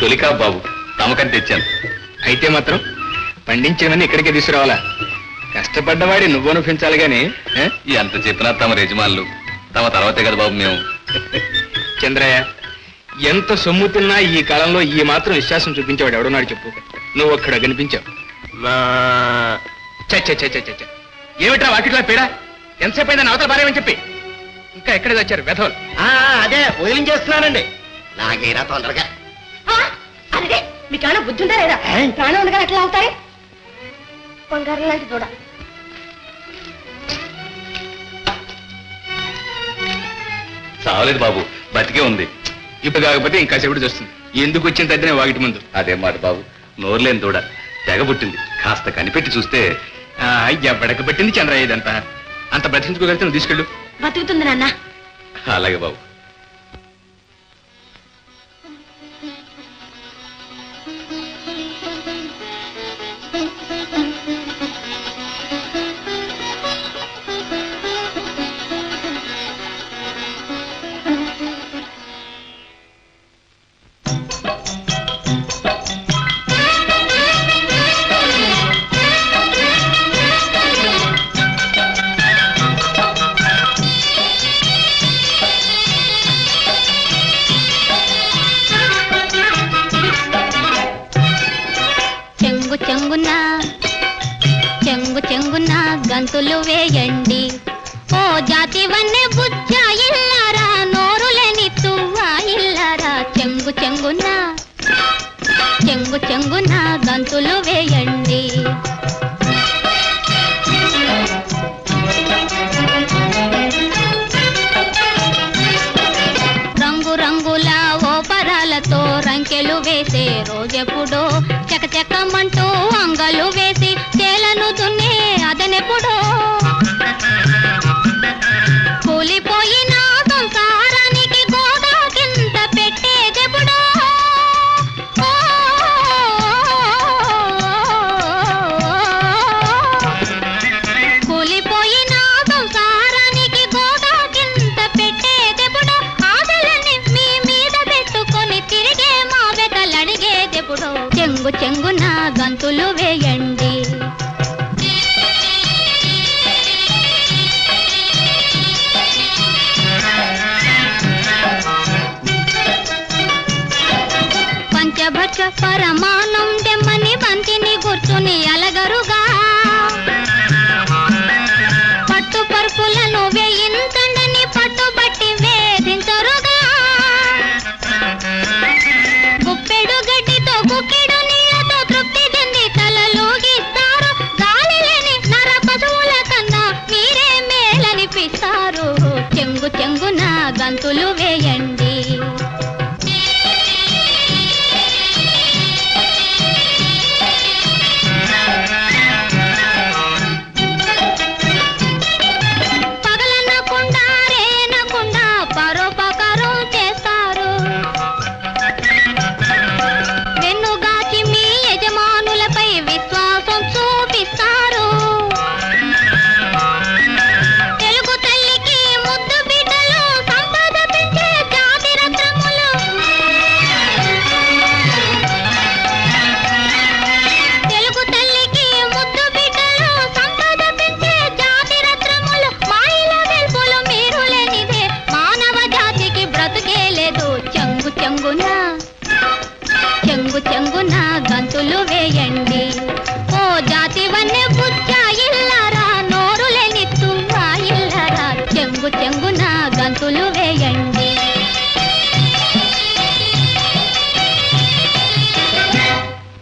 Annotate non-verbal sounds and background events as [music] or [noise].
తొలికా బాబు తమకని తెచ్చాను. అయితే మాత్రం పండించినవన్నీ ఇక్కడికే తీసుకురావాలా? కష్టపడ్డవాడి నువ్వు అనిపించాలి గాని ఏ? ఎంత చెప్పినా తమ యజమానులు తమ తర్వాతే కదా బాబు మేము. [laughs] చంద్రయ్య ఎంత సొమ్ము తిన్నా ఈ కాలంలో ఈ మాత్రం విశ్వాసం చూపించేవాడు ఎవడున్నాడు చెప్పు. నువ్వు అక్కడ కనిపించావు. చ చ చ చ చ చ. ఏమిట్రా వాకిట్లో పీడ? ఎంతసేపు అయిందని అవతల భార్యమని చెప్పి? ఇంకా ఎక్కడ వచ్చారు? వెధవలు. అదే వదిలించేస్తున్నానండి. నాకేరా తొందరగా. మీకేమైనా బుద్ధి ఉందా లేదా? ప్రాణం ఉండగా ఎట్లా అవుతారే బంగారం లాంటి దూడ. చావలేదు బాబు బతికే ఉంది. ఇప్పుడు కాకపోతే ఇంకా సేపటి చూస్తుంది. ఎందుకు వచ్చిన తద్దినే వాగిటి ముందు? అదే మాట బాబు నోరులేని దూడ. తెగ పుట్టింది. కాస్త కనిపెట్టి చూస్తే ఆ, ఎవడక పెట్టింది చంద్రయ్య ఇదంతా? అంత బ్రతికించుకోగలిగితే నువ్వు తీసుకెళ్ళు. బతుకుతుంది నాన్న. అలాగే బాబు. చెంగున గంతులు వేయండి. ఓ జాతి వన్నె బుచ్చ ఇల్లారా నోరులేని తువ్వా ఇల్లారా. చెంగు చెంగున చెంగు చెంగున గంతులు వేయండి. రంగురంగుల ఓపరాలతో రంకెలు వేసే రోజెప్పుడో చకచకమంటూ అంగలు వేసి గంతులు వేయండి. పంచభక్ష పరమానం దెమ్మని బంతిని కూర్చుని అలగరుగా. రంగు నా గంతులు వేయండి.